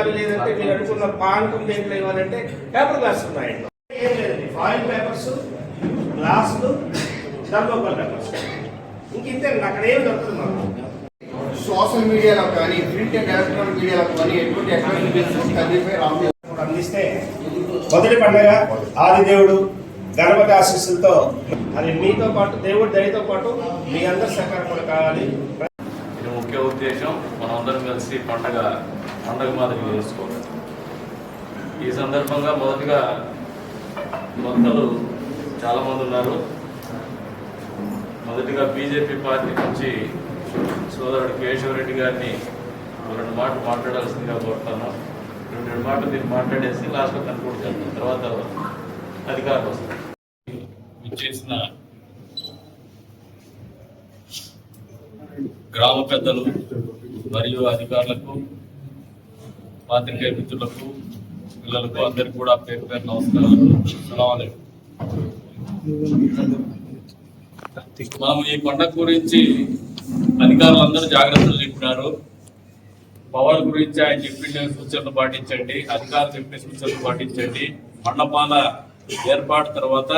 ఇవ్వాలి లేదంటే మీరు అనుకున్న పాన్కు ప్లేట్లో ఇవ్వాలంటే పేపర్ గ్లాస్ ఉన్నాయండి ఏం లేదండి ఫాయిల్ పేపర్స్ గ్లాసులు థర్మోకోల్ పేపర్స్ ఇంక ఇంతే అక్కడ ఏం దొరకదు మాకు. సోషల్ మీడియాలో కానీ ప్రింట్ అండ్ ఎలక్ట్రానిక్ మీడియాలో కానీ ఎటువంటి కూడా అందిస్తే మొదటి పండగ ఆదిదేవుడు గణపతి ఆశీస్సులతో అది మీతో పాటు దేవుడి దయతో పాటు మీ అందరి సహకారం కూడా కావాలి. ఇది ముఖ్య ఉద్దేశం. మనం అందరం కలిసి పండగ పండగ మాదిరిగా చేసుకోవాలి. ఈ సందర్భంగా మొదటిగా భక్తులు చాలామంది ఉన్నారు. మొదటిగా బీజేపీ పార్టీ నుంచి సోదరుడు కేశవరెడ్డి గారిని రెండు మాటలు మాట్లాడాల్సిందిగా కోరుతాను రెండు రెండు మాటలు మీరు మాట్లాడేసి లాస్ట్లో కనుక్కుంటూ. తర్వాత అధికారులు వస్తారు ఇచ్చేసిన గ్రామ పెద్దలు మరియు అధికారులకు పాత్రికేయ మిత్రులకు పిల్లలకు అందరికీ కూడా పేరు పేరు నమస్కారాలు. సలాం మనం ఈ పండగ గురించి అధికారులందరూ జాగ్రత్తలు చెప్పినారు. పవర్ గురించి ఆయన చెప్పిన సూచనలు పాటించండి అధికారులు చెప్పిన సూచనలు పాటించండి. మండపాల ఏర్పాటు తర్వాత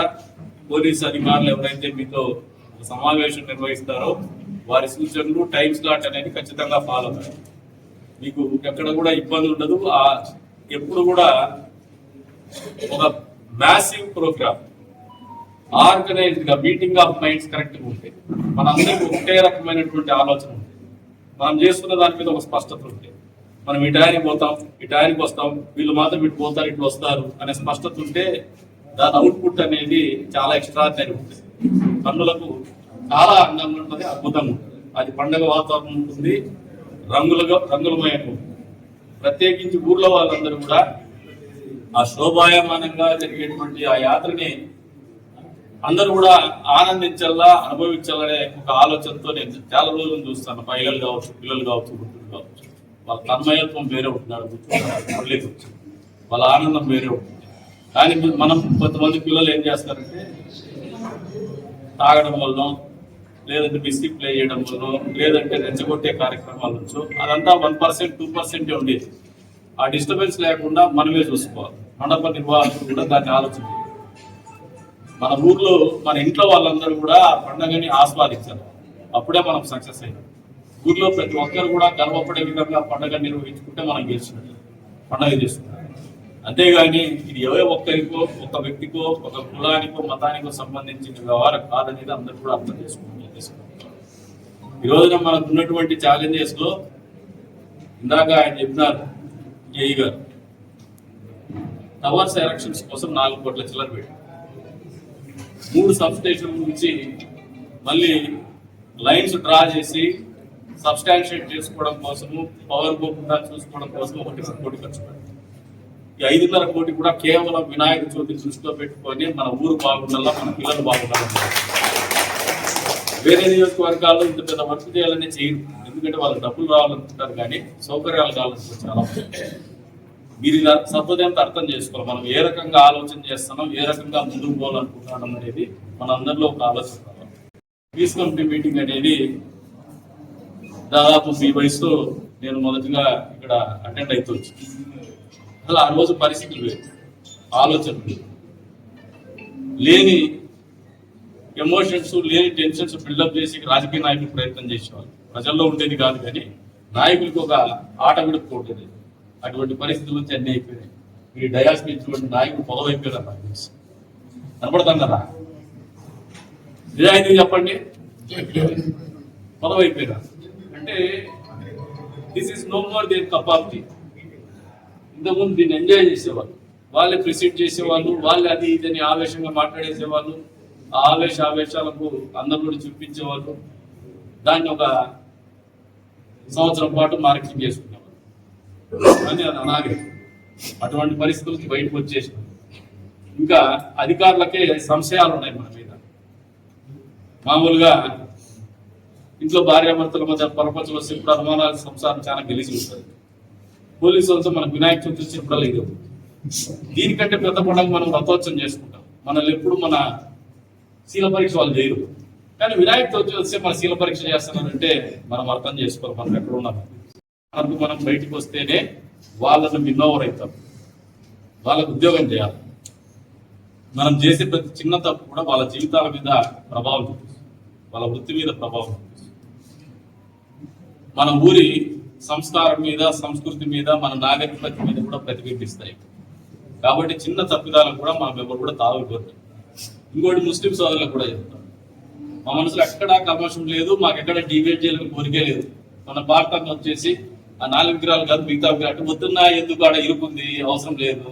పోలీస్ అధికారులు ఎవరైతే మీతో సమావేశం నిర్వహిస్తారో వారి సూచనలు టైం స్లాట్ అనేది ఖచ్చితంగా ఫాలో అవ్వాలి మీకు ఎక్కడ కూడా ఇబ్బంది ఉండదు. ఆ ఎప్పుడు కూడా ఒక మ్యాసివ్ ప్రోగ్రామ్ ఆర్గనైజ్డ్గా మీటింగ్ ఆఫ్ మైండ్స్ కరెక్ట్గా ఉంటాయి మనందరికీ ఒకటే రకమైనటువంటి ఆలోచన ఉంటుంది మనం చేస్తున్న దాని మీద ఒక స్పష్టత ఉంటుంది మనం ఈ పోతాం ఈ వస్తాం వీళ్ళు మాత్రం ఇటు పోతారు ఇటు వస్తారు అనే స్పష్టత ఉంటే దాని అవుట్పుట్ అనేది చాలా ఎక్స్ట్రాడినరీ ఉంటుంది కన్నులకు చాలా అందంగా ఉంటుంది అద్భుతంగా ఉంటుంది. అది పండగ వాతావరణం ఉంటుంది. రంగులుగా రంగులమయంగా ప్రత్యేకించి ఊర్లో వాళ్ళందరూ కూడా ఆ శోభాయమానంగా జరిగేటువంటి ఆ యాత్రని అందరూ కూడా ఆనందించాలా అనుభవించాలనే ఒక ఆలోచనతో నేను చాలా రోజులు చూస్తాను. మహిళలు కావచ్చు పిల్లలు కావచ్చు గుర్తులు కావచ్చు. వాళ్ళ తన్మయత్వం వేరే ఉంటున్నాడు మళ్ళీ వాళ్ళ ఆనందం వేరే ఉంటుంది కానీ మనం కొంతమంది పిల్లలు ఏం చేస్తారంటే తాగడం వల్ల లేదంటే బిస్కెట్ ప్లే చేయడం వల్ల లేదంటే రెచ్చగొట్టే కార్యక్రమాల నుంచో అదంతా వన్ పర్సెంట్ టూ పర్సెంటే ఉండేది. ఆ డిస్టర్బెన్స్ లేకుండా మనమే చూసుకోవాలి. మండప నిర్వాహకులు కూడా దాన్ని ఆలోచన మన ఊర్లో మన ఇంట్లో వాళ్ళందరూ కూడా ఆ పండుగని ఆస్వాదించారు అప్పుడే మనం సక్సెస్ అయ్యాం. ఊర్లో ప్రతి ఒక్కరు కూడా గర్వపడే విధంగా పండుగ నిర్వహించుకుంటే మనం గెలిచినట్టు పండుగ చేసుకుంటాం అంతేగాని ఇది ఏ ఒక్కరికో ఒక వ్యక్తికో ఒక కులానికో మతానికో సంబంధించిన వ్యవహారం కాదనేది అందరూ కూడా అర్థం చేసుకుంటారు ఈ రోజున మనకు ఉన్నటువంటి ఛాలెంజెస్లో ఇందాక ఆయన చెప్పినారు ఏఈ గారు. టవర్స్ ఎలక్షన్స్ కోసం నాలుగు కోట్ల చిల్లర పెట్టి మూడు సబ్ స్టేషన్ నుంచి మళ్ళీ లైన్స్ డ్రా చేసి సబ్స్టాన్షియేట్ చేసుకోవడం కోసము పవర్ పోకుండా చూసుకోవడం కోసం ఒకటి కోటి ఖర్చు పెట్టారు. ఈ ఐదున్నర కోటి కూడా కేవలం వినాయక చవితి దృష్టిలో పెట్టుకొని మన ఊరు బాగుండాలా మన పిల్లలు బాగుండాలి వేరే నియోజకవర్గాల్లో ఇంత పెద్ద వర్క్ చేయాలని చేయరు. ఎందుకంటే వాళ్ళకి డబ్బులు రావాలనుకుంటారు కానీ సౌకర్యాలు కావాలనుకుంటారు చాలా మీరు ఇలా సత్వదేంత అర్థం చేసుకోవాలి. మనం ఏ రకంగా ఆలోచన చేస్తున్నాం ఏ రకంగా ముందుకు పోవాలనుకుంటున్నాం అనేది మన అందరిలో ఒక ఆలోచన. పీస్ కమిటీ మీటింగ్ అనేది దాదాపు మీ వయసులో నేను మొదటిగా ఇక్కడ అటెండ్ అవుతూ అలా ఆ రోజు పరిస్థితులు వేరు ఆలోచనలు లేని ఎమోషన్స్ లేని టెన్షన్స్ బిల్డప్ చేసి రాజకీయ నాయకులు ప్రయత్నం చేసేవాళ్ళు. ప్రజల్లో ఉండేది కాదు కానీ నాయకులకు ఒక ఆట విడుపు అటువంటి పరిస్థితుల నుంచి అన్ని అయిపోయినాయి ఈ డయాస్ ఇచ్చినటువంటి నాయకులు పొదవైపోయారు నాకు తెలిసి. కనపడుతున్నారా? నిజాయితీ చెప్పండి. పొదవైపోయారు అంటే this is no more there cup ఇంతకుముందు దీన్ని ఎంజాయ్ చేసేవాళ్ళు. వాళ్ళే ప్రిసీడ్ చేసేవాళ్ళు వాళ్ళే అది ఇదని ఆవేశంగా మాట్లాడేసేవాళ్ళు. ఆవేశ ఆవేశాలకు అందరూ చూపించేవాళ్ళు దాన్ని ఒక సంవత్సరం పాటు మార్కెటింగ్ చేసుకునేవాళ్ళు కానీ అది అనాగరికం అటువంటి పరిస్థితులకి బయటకు వచ్చేసినాం. ఇంకా అధికారులకే సంశయాలు ఉన్నాయి మన మీద. మామూలుగా ఇంట్లో భార్యాభర్తల మధ్య పొరపచ్చులు వస్తే ఇప్పుడు సంసారం చాలా గెలిచి ఉంటుంది. పోలీసు వాళ్ళతో మనకు వినాయక చవితి వచ్చినప్పుడు లేదు దీనికంటే పెద్ద పండుగ మనం రథోత్సవం చేసుకుంటాం. మనల్ని ఎప్పుడు మన శీల పరీక్ష వాళ్ళు చేయరు. కానీ వినాయక చవితి వస్తే మన శీల పరీక్ష చేస్తున్నారంటే మనం అర్థం చేసుకోవాలి. మనం ఎక్కడ ఉన్నాం? మనకు మనం బయటికి వస్తేనే వాళ్ళను విన్నోవర్ అవుతాం. వాళ్ళకు ఉద్యోగం చేయాలి. మనం చేసే ప్రతి చిన్న తప్పు కూడా వాళ్ళ జీవితాల మీద ప్రభావం చూపిస్తుంది. వాళ్ళ వృత్తి మీద ప్రభావం చూపిస్తుంది. మన ఊరి సంస్కారం మీద సంస్కృతి మీద మన నాగరికత మీద కూడా ప్రతిబింబిస్తాయి. కాబట్టి చిన్న తప్పిదాలను కూడా మనం ఎవరు కూడా తావిపోతాం ఇంకోటి ముస్లిం సోదరులకు కూడా చెప్తాం. మా మనసులో ఎక్కడా కల్మషం లేదు మాకు ఎక్కడ డిబేట్ చేయాలని కోరికే లేదు. మన భారతంలో వచ్చేసి ఆ నాలుగు విగ్రహాలు కాదు మిగతా విగ్రహాలు. వద్దున్నా ఎందుకు ఆడ ఇరుకుంది? అవసరం లేదు.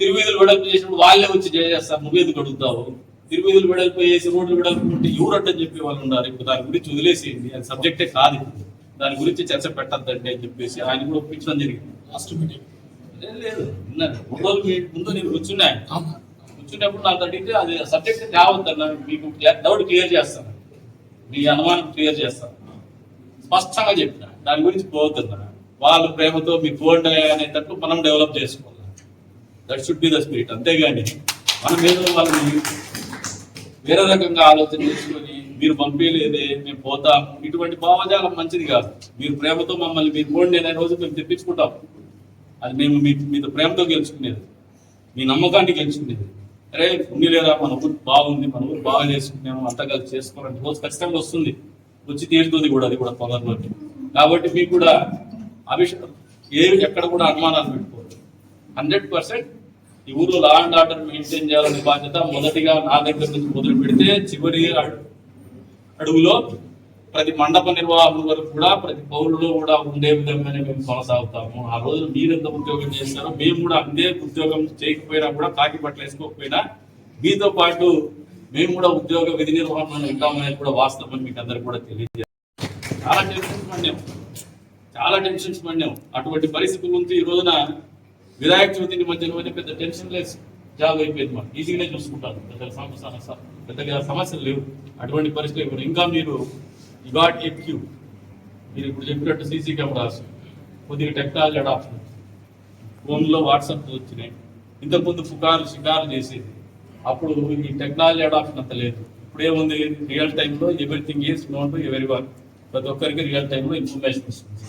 తిరువీధులు వెడల్పు చేసినప్పుడు వాళ్ళే వచ్చి చేస్తారు నువ్వెందుకు అడుగుతావు? తిరువీధులు వెడల్పు చేసి రోడ్లు వెడల్పు ఉంటే ఎవరంటే చెప్పే వాళ్ళు ఉన్నారు. ఇప్పుడు దాని గురించి వదిలేసేయండి. అది సబ్జెక్టే కాదు. దాని గురించి చర్చ పెట్టద్దండి అని చెప్పేసి ఆయన కూడా ఒప్పించడం జరిగింది. లాస్ట్ మీటింగ్ లేదు, ముందు నేను కూర్చున్నా. కూర్చున్నప్పుడు నాకు అడిగితే అది సబ్జెక్ట్ తేవద్దన్న మీకు డౌట్ క్లియర్ చేస్తాను. మీ అనుమానం క్లియర్ చేస్తాను. స్పష్టంగా చెప్పిన. దాని గురించి పోతున్నా. వాళ్ళ ప్రేమతో మీ గోల్డ్ అనేటట్టు మనం డెవలప్ చేసుకోవాలి? That should be the spirit అంతేగాని మనం మీద వాళ్ళని వేరే రకంగా ఆలోచన చేసుకొని మీరు పంపించలేదే మేము పోతాం. ఇటువంటి భావజాలం మంచిది కాదు. మీరు ప్రేమతో మమ్మల్ని మీరు పోండి అనే రోజు మేము తెప్పించుకుంటాం. అది మేము మీ మీతో ప్రేమతో గెలుచుకునేది. మీ నమ్మకాన్ని గెలుచుకునేది. అరే ఉంది లేదా? మన ఊరు బాగుంది మన ఊరు బాగా చేసుకున్నాము అంతా కలిసి చేసుకోవాలంటే రోజు ఖచ్చితంగా వస్తుంది. వచ్చి తీరుతుంది కూడా అది కూడా తొందరలో కాబట్టి మీకు కూడా అభిష ఏవి ఎక్కడ కూడా అనుమానాలు పెట్టుకోవద్దు. హండ్రెడ్ పర్సెంట్ ఈ ఊర్లో లా అండ్ ఆర్డర్ మెయింటైన్ చేయాలనే బాధ్యత మొదటిగా నా దగ్గర నుంచి మొదలు పెడితే చివరి అడుగులో ప్రతి మండప నిర్వాహకుల వరకు కూడా ప్రతి పౌరులో కూడా ఉండే విధంగానే మేము కొనసాగుతాము. ఆ రోజు మీరు ఎంత ఉద్యోగం చేస్తారో మేము కూడా అంతే ఉద్యోగం చేయకపోయినా కూడా కాకి బట్టలు వేసుకోకపోయినా మీతో పాటు మేము కూడా ఉద్యోగ విధి నిర్వహణలో ఉంటామనేది కూడా వాస్తవం మీకు అందరికి కూడా తెలియజేయాలి. చాలా టెన్షన్స్ పడినాం చాలా టెన్షన్స్ పడినాం అటువంటి పరిస్థితుల నుంచి ఈ రోజున వినాయక చవితిని మధ్యలోనే పెద్ద టెన్షన్ లెస్ జాబ్ అయిపోయింది మాకు. ఈజీగానే చూసుకుంటారు. పెద్ద సమస్య పెద్దగా సమస్యలు లేవు. అటువంటి పరిస్థితులు ఇంకా మీరు గాట్ ఎక్యూ మీరు ఇప్పుడు చెప్పినట్టు సీసీ కెమెరాస్ కొద్దిగా టెక్నాలజీ అడాప్షన్ ఫోన్లో వాట్సాప్ వచ్చినాయి. ఇంతకుముందు పుకార్లు షికార్లు చేసేది. అప్పుడు ఈ టెక్నాలజీ అడాప్షన్ అంత లేదు. ఇప్పుడు ఏముంది? రియల్ టైంలో ఎవ్రీథింగ్ ఈజ్ నోన్ టు ఎవరి వన్ ప్రతి ఒక్కరికి రియల్ టైంలో ఇన్ఫర్మేషన్ వస్తుంది.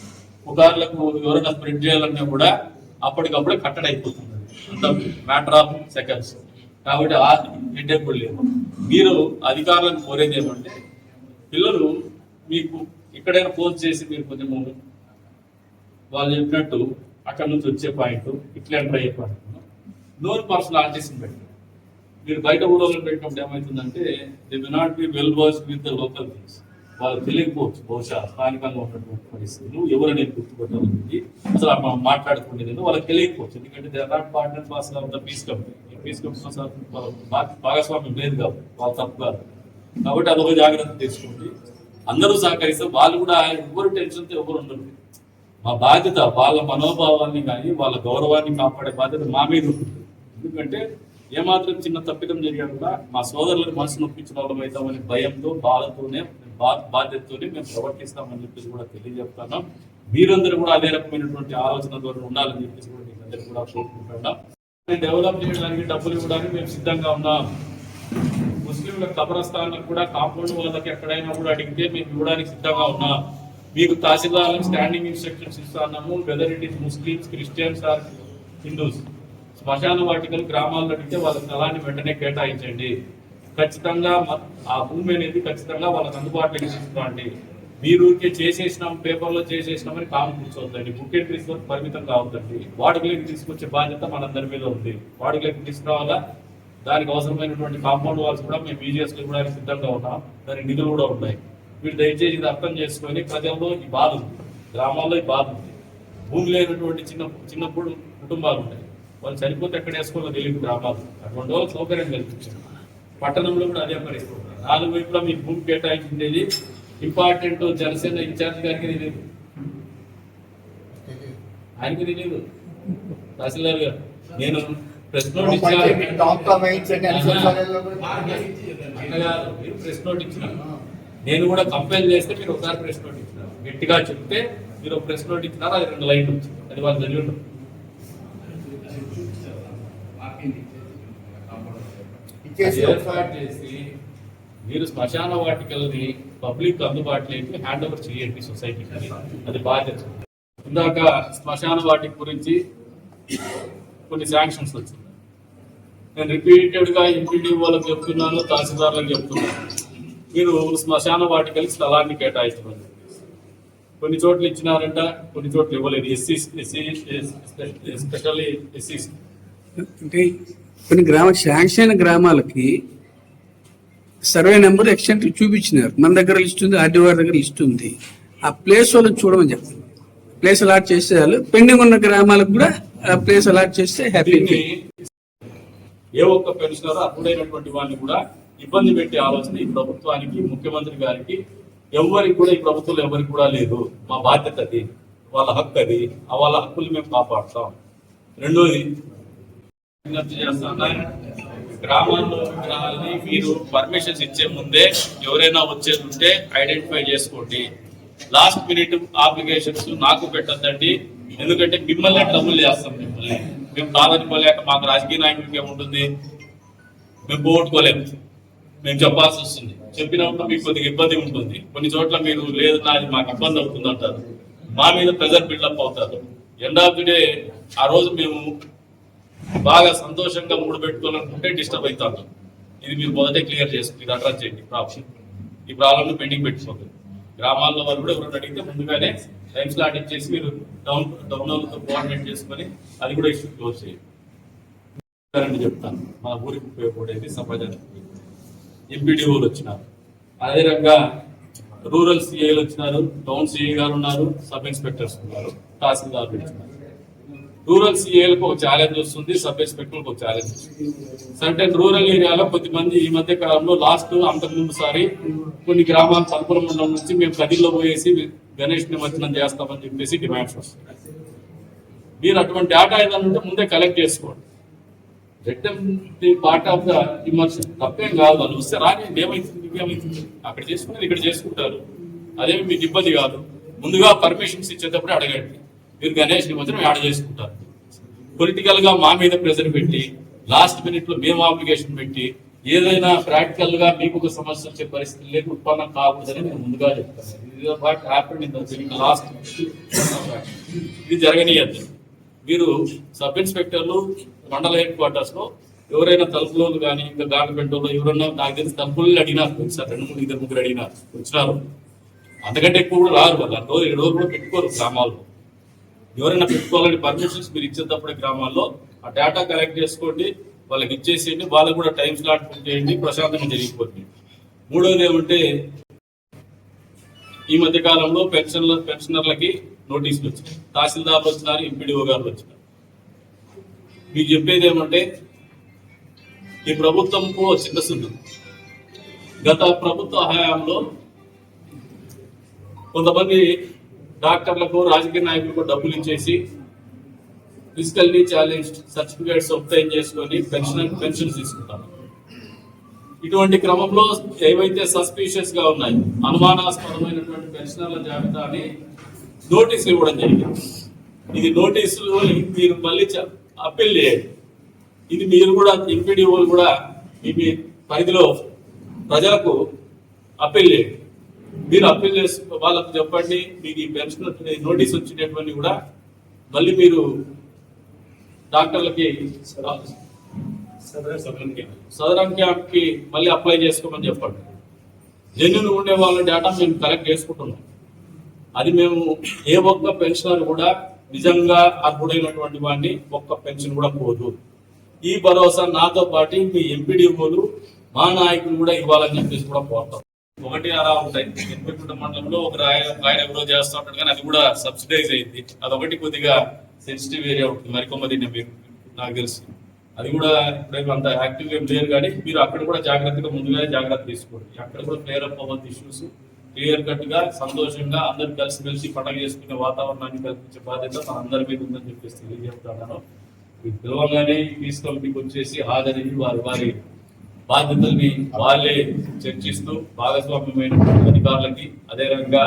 పుకార్లకు ఎవరైనా స్ప్రెడ్ చేయాలన్నా కూడా అప్పటికప్పుడే కట్టడి అయిపోతుంది. అంత మ్యాటర్ ఆఫ్ సెకండ్స్. కాబట్టి ఆ హెడ్ఏక్ కూడా లేదు. మీరు అధికారులను కోరేది ఏమంటే పిల్లలు మీకు ఎక్కడైనా పోస్ట్ చేసి మీరు కొంచెం వాళ్ళు చెప్పినట్టు అక్కడ నుంచి వచ్చే పాయింట్ ఇట్లా ఎంటర్ అయ్యే పాయింట్ నోన్ పర్సనల్ ఆర్టిస్ట్ పెట్టండి మీరు బయట ఊళ్ళో పెట్టినప్పుడు ఏమవుతుందంటే the we not be well verse with the local things వాళ్ళు తెలియకపోవచ్చు బహుశా స్థానికంగా ఉన్నటువంటి పరిస్థితులు. నేను గుర్తుపట్టాలని అసలు మనం మాట్లాడుకునేది వాళ్ళకి తెలియకపోవచ్చు. ఎందుకంటే they are not part and parcel of the peace company peace company భాగస్వామ్యం లేదు కాబట్టి వాళ్ళు తప్పు కాదు. కాబట్టి అదొక జాగ్రత్త తీసుకోండి. అందరూ సహకరిస్తే వాళ్ళు కూడా ఎవరు టెన్షన్తో ఎవరు ఉండరు. మా బాధ్యత వాళ్ళ మనోభావాన్ని కానీ వాళ్ళ గౌరవాన్ని కాపాడే బాధ్యత మా మీద ఉంటుంది. ఎందుకంటే ఏమాత్రం చిన్న తప్పిదం జరిగినా కూడా మా సోదరులకు మనసు నొప్పించిన వాళ్ళం అవుతామనే భయంతో బాధతోనే బా- బాధ్యతతోనే మేము ప్రవర్తిస్తామని చెప్పేసి కూడా తెలియజెప్తున్నాం మీరందరూ కూడా అదే రకమైనటువంటి ఆలోచన ద్వారా ఉండాలని చెప్పేసి కూడా మీకు అందరికీ కూడా కోరుకుంటున్నాం. డెవలప్ చేయడానికి డబ్బులు ఇవ్వడానికి మేము సిద్ధంగా ఉన్నాం. ముస్లింల కబరస్థానాలకు కూడా కాంపౌండ్ వాళ్ళకి ఎక్కడైనా కూడా అడిగితే మేము ఇవ్వడానికి సిద్ధంగా ఉన్నా. మీకు తహసీల్దార్లకు స్టాండింగ్ ఇన్స్ట్రక్షన్స్ ఇస్తున్నాము. Whether it is Muslims Christians or Hindus శ్మశాన వాటికలు గ్రామాల్లో అడిగితే వాళ్ళ స్థలాన్ని వెంటనే కేటాయించండి. ఖచ్చితంగా ఆ భూమి అనేది ఖచ్చితంగా వాళ్ళకి అందుబాటులోకి తీసుకురండి. మీరు ఊరికే చేసేసినాం పేపర్లో చేసేసినామని కాము కూర్చోవద్దండి. బుక్ ఎంట్రీస్ వరకు పరిమితం కావద్దండి. వాటికి తీసుకొచ్చే బాధ్యత మనందరి మీద ఉంది. వాటికి తీసుకురావాలా? దానికి అవసరమైనటువంటి కాంపౌండ్ వాల్స్ కూడా మేము ఈజీఎస్ ఇవ్వడానికి సిద్ధంగా ఉన్నాం. దానికి నిధులు కూడా ఉన్నాయి. మీరు దయచేసి ఇది అర్థం చేసుకొని ప్రజల్లో ఈ బాధ ఉంది. గ్రామాల్లో ఈ బాధ ఉంది. భూమి లేనటువంటి చిన్న చిన్నప్పుడు కుటుంబాలు ఉంటాయి. వాళ్ళు చనిపోతే ఎక్కడ వేసుకోవాలో తెలియదు గ్రామాలు. అటువంటి వాళ్ళకి సౌకర్యం కల్పించారు. పట్టణంలో కూడా అదే పరిస్థితి నాలుగు వైపులా మీ భూమి కేటాయించింది ఇంపార్టెంట్ జనసేన ఇన్ఛార్జ్ గారికి తెలియదు. ఆయనకి తెలియదు. తహసీల్దార్ గారు నేను ప్రెస్ నోట్ ప్రెస్ నోట్ ఇచ్చినారు. నేను కూడా కంపేర్ చేస్తే మీరు ఒకసారి ప్రెస్ నోట్ ఇచ్చినారు. గట్టిగా చెప్తే మీరు ఒక ప్రెస్ నోట్ ఇచ్చినారు అది రెండు లైన్లు వచ్చింది అది వాళ్ళు చేసి మీరు శ్మశాన వాటికల్ని పబ్లిక్ అందుబాటులోకి హ్యాండ్ ఓవర్ చేయండి సొసైటీకి. అది బాధ్యత. ఇందాక శ్మశాన వాటి గురించి కొన్ని శాంక్షన్స్ వచ్చింది. నేను రిపీటెడ్గా ఎంపీడీ వాళ్ళకి చెప్తున్నాను తహసీల్దార్లకు చెప్తున్నాను. మీరు శ్మశాన వాటికలకి స్థలాన్ని కేటాయించమని కొన్ని చోట్ల ఇచ్చినారంట కొన్ని చోట్ల ఇవ్వలేదు. ఎస్సీ ఎస్సీ ఎస్పెషల్లీ ఎస్సీ అంటే కొన్ని గ్రామ శాంక్షన్ గ్రామాలకి సర్వే నెంబర్ ఎక్స్టెంట్ చూపించినారు. మన దగ్గర లిస్ట్ ఉంది ఆర్డీ వారి దగ్గర లిస్ట్ ఉంది. ఆ ప్లేస్ వాళ్ళని చూడమని చెప్తున్నారు ప్లేస్ అలాట్ చేస్తే చాలు. పెండింగ్ ఉన్న గ్రామాలకు కూడా ప్లేస్ అలాట్ చేస్తే హ్యాపీ ఏ ఒక్క పెన్షనర్ అర్హుడైనటువంటి వాళ్ళని కూడా ఇబ్బంది పెట్టే ఆలోచన ఈ ప్రభుత్వానికి ముఖ్యమంత్రి గారికి ఎవరికి కూడా ఈ ప్రభుత్వంలో ఎవరికి కూడా లేదు. మా బాధ్యత అది. వాళ్ళ హక్కు అది. ఆ వాళ్ళ హక్కులు మేము కాపాడుతాం. రెండోది విజ్ఞప్తి చేస్తాను. గ్రామాల్లో మీరు పర్మిషన్స్ ఇచ్చే ముందే ఎవరైనా వచ్చేది ఉంటే ఐడెంటిఫై చేసుకోండి. లాస్ట్ మినిట్ అప్లికేషన్స్ నాకు పెట్టద్దండి. ఎందుకంటే మిమ్మల్ని డబ్బులు చేస్తాం మిమ్మల్ని. మేము కాదనిపోలేక మాకు రాజకీయ నాయకుడికి ఏముంటుంది? మేము పోగొట్టుకోలేము. మేము చెప్పాల్సి వస్తుంది. చెప్పినప్పుడు మీకు కొద్దిగా ఇబ్బంది ఉంటుంది. కొన్ని చోట్ల మీరు లేదు నాది మాకు ఇబ్బంది అవుతుంది అంటారు మా మీద ప్రెజర్ బిల్డప్ అవుతారు. ఎండ్ ఆఫ్ ది డే ఆ రోజు మేము బాగా సంతోషంగా మూడబెట్టుకోవాలనుకుంటే డిస్టర్బ్ అవుతాం. ఇది మీరు మొదటే క్లియర్ చేసుకుని ఇది అడ్రస్ చేయండి. ప్రాబ్లం ఈ ప్రాబ్లమ్ పెండింగ్ పెట్టుకోండి గ్రామాల్లో వాళ్ళు కూడా ఎవరైనా అడిగితే ముందుగానే టైం స్లాట్ ఇచ్చేసి మీరు డౌన్ డౌన్తో కోఆర్డినేట్ చేసుకొని అది కూడా ఇష్యూ క్లోజ్ చేయండి. అని చెప్తాను. మా ఊరికి ఉపయోగపడేది సమాజానికి ఎంపీడీఓలు వచ్చినారు. అదే రకంగా రూరల్ సిఐలు వచ్చినారు టౌన్ సిఐ గారు ఉన్నారు సబ్ ఇన్స్పెక్టర్స్ ఉన్నారు తహసీల్దారులు వచ్చినారు. రూరల్ సిఏలకు ఒక ఛాలెంజ్ వస్తుంది సబ్ ఇన్స్పెక్టర్లకు ఒక ఛాలెంజ్ వస్తుంది. సర్టెన్ రూరల్ ఏరియాలో కొద్దిమంది ఈ మధ్య కాలంలో లాస్ట్ అంతకు ముందు సారి కొన్ని గ్రామాల తలుపుల మండలం నుంచి మేము కదిలో పోయేసి గణేష్ నిమజ్జనం చేస్తామని చెప్పేసి డిమాండ్స్ వస్తాయి మీరు అటువంటి డేటా ఏదైనా ఉంటే ముందే కలెక్ట్ చేసుకోండి. The part of the immersion తప్పేం కాదు వాళ్ళు వస్తే రాని ఏమైతుంది ఏమైతుంది? అక్కడ చేసుకునేది ఇక్కడ చేసుకుంటారు. అదేమి మీకు ఇబ్బంది కాదు. ముందుగా పర్మిషన్స్ ఇచ్చేటప్పుడు అడగండి. మీరు గణేష్ నిమజ్జనం యాడ్ చేసుకుంటారు. పొలిటికల్గా మా మీద ప్రెజర్ పెట్టి లాస్ట్ మినిట్లో మేము అప్లికేషన్ పెట్టి ఏదైనా ప్రాక్టికల్గా మీకు ఒక సమస్య వచ్చే పరిస్థితి లేదు ఉత్పన్నం కాకూడదని నేను ముందుగా చెప్తాను. ఇది లాస్ట్ ఇది జరగనీయద్దు. మీరు సబ్ ఇన్స్పెక్టర్లు మండల హెడ్ క్వార్టర్స్లో ఎవరైనా తలుపులోలు కానీ ఇంకా గవర్నమెంట్ వాళ్ళు ఎవరైనా నాకు తెలిసి తలుపులు అడిగినారు సార్ రెండు మూడు ఇద్దరు ముగ్గురు అడిగినారు వచ్చినారు. అంతకంటే ఎక్కువ కూడా రారు వాళ్ళు. రోజు ఏడు రోజులు కూడా పెట్టుకోరు గ్రామాల్లో. ఎవరైనా పెట్టుకోవాలని పర్మిషన్స్ మీరు ఇచ్చేటప్పుడు గ్రామాల్లో ఆ డేటా కలెక్ట్ చేసుకోండి వాళ్ళకి ఇచ్చేసేయండి వాళ్ళకి కూడా టైం స్లాట్ చేయండి ప్రశాంతంగా జరిగిపోతుంది. మూడోది ఏమంటే ఈ మధ్య కాలంలో పెన్షన్ల పెన్షనర్లకి నోటీసులు వచ్చినాయి. తహసీల్దార్లు వచ్చినారు ఎంపీడీఓ గారు వచ్చినారు. మీకు చెప్పేది ఏమంటే ఈ ప్రభుత్వంకు చిన్న చిత్తశుద్ధి గత ప్రభుత్వ హయాంలో కొంతమంది డాక్టర్లకు రాజకీయ నాయకులకు డబ్బులు ఇచ్చేసి ఫిజికల్లీ ఛాలెంజ్ సర్టిఫికేట్స్ ఒప్తైన్ చేసుకొని పెన్షన్ పెన్షన్స్ తీసుకుంటారు. ఇటువంటి క్రమంలో ఏవైతే సస్పీషియస్గా ఉన్నాయి అనుమానాస్పదమైనటువంటి పెన్షనర్ల జాబితాని నోటీసులు ఇవ్వడం జరిగింది. ఇది నోటీసులు మీరు మళ్ళీ అప్పీల్ చేయండి. ఇది మీరు కూడా ఎంపీడీఓలు కూడా మీ మీ పరిధిలో ప్రజలకు అప్పీల్ చేయండి. మీరు అప్పీల్ చేసి వాళ్ళకు చెప్పండి మీకు ఈ పెన్షన్ నోటీస్ వచ్చినటువంటి కూడా మళ్ళీ మీరు డాక్టర్లకి సదరన్ క్యాంప్కి మళ్ళీ అప్లై చేసుకోమని చెప్పండి. జెన్యున్ ఉండే వాళ్ళ డేటా మేము కలెక్ట్ చేసుకుంటున్నాం. అది మేము ఏ ఒక్క పెన్షనర్ కూడా నిజంగా అర్హుడైనటువంటి వాడిని ఒక్క పెన్షన్ కూడా పోదు. ఈ భరోసా నాతో పాటు మీ ఎంపీడీఓలు మా నాయకులు కూడా ఇవ్వాలని చెప్పేసి కూడా కోరుతాం ఒకటి అలా ఉంటాయి. ఎన్పికుంట మండలంలో ఒక రాయ ఆయన ఎవరో చేస్తూ ఉంటాడు కానీ అది కూడా సబ్సిడైజ్ అయింది. అదొకటి కొద్దిగా సెన్సిటివ్ ఏరియా ఉంటుంది. మరికొమ్మది మీరు నాకు తెలుసు. అది కూడా ఇప్పుడైతే అంత యాక్టివ్ ఏం లేరు కానీ మీరు అక్కడ కూడా జాగ్రత్తగా ముందుగానే జాగ్రత్త తీసుకోండి. అక్కడ కూడా క్లియర్ అప్ అవ్వద్దు ఇష్యూస్ క్లియర్ కట్గా సంతోషంగా అందరు కలిసి కలిసి పండగ చేసుకునే వాతావరణాన్ని కల్పించే బాధ్యత మన అందరి మీద ఉందని చెప్పేసి తెలియజేస్తున్నాను ఈ పిలవగానే పీస్ కమిటీకి వచ్చేసి హాజరయ్యి వారి వారి బాధ్యతల్ని వాళ్ళే చర్చిస్తూ భాగస్వామ్యమైన అధికారులకి అదే రకంగా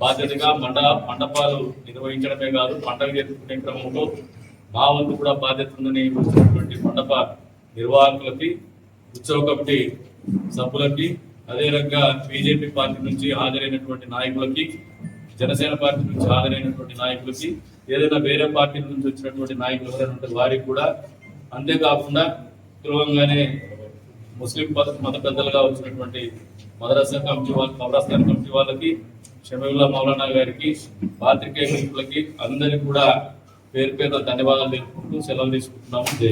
బాధ్యతగా మండ మండపాలు నిర్వహించడమే కాదు పంటలు జరుపుకునే క్రమంలో మా వంతు కూడా బాధ్యత ఉందని వచ్చినటువంటి మండప నిర్వాహకులకి ఉత్సవ కమిటీ సభ్యులకి అదే రకంగా బీజేపీ పార్టీ నుంచి హాజరైనటువంటి నాయకులకి జనసేన పార్టీ నుంచి హాజరైనటువంటి నాయకులకి ఏదైనా వేరే పార్టీ నుంచి వచ్చినటువంటి నాయకులు ఎవరైనా ఉంటే వారికి కూడా అంతేకాకుండా సులభంగానే ముస్లిం మత పెద్దలుగా వచ్చినటువంటి మదరసా కమిటీ వాళ్ళ కబ్రస్థాన్ కమిటీ వాళ్ళకి షమీవుల్లా మౌలానా గారికి పాత్రికేయ మిత్రులకి అందరికీ కూడా పేరు పేరు ధన్యవాదాలు తెలుపుకుంటూ సెలవు తీసుకుంటున్నాము. జై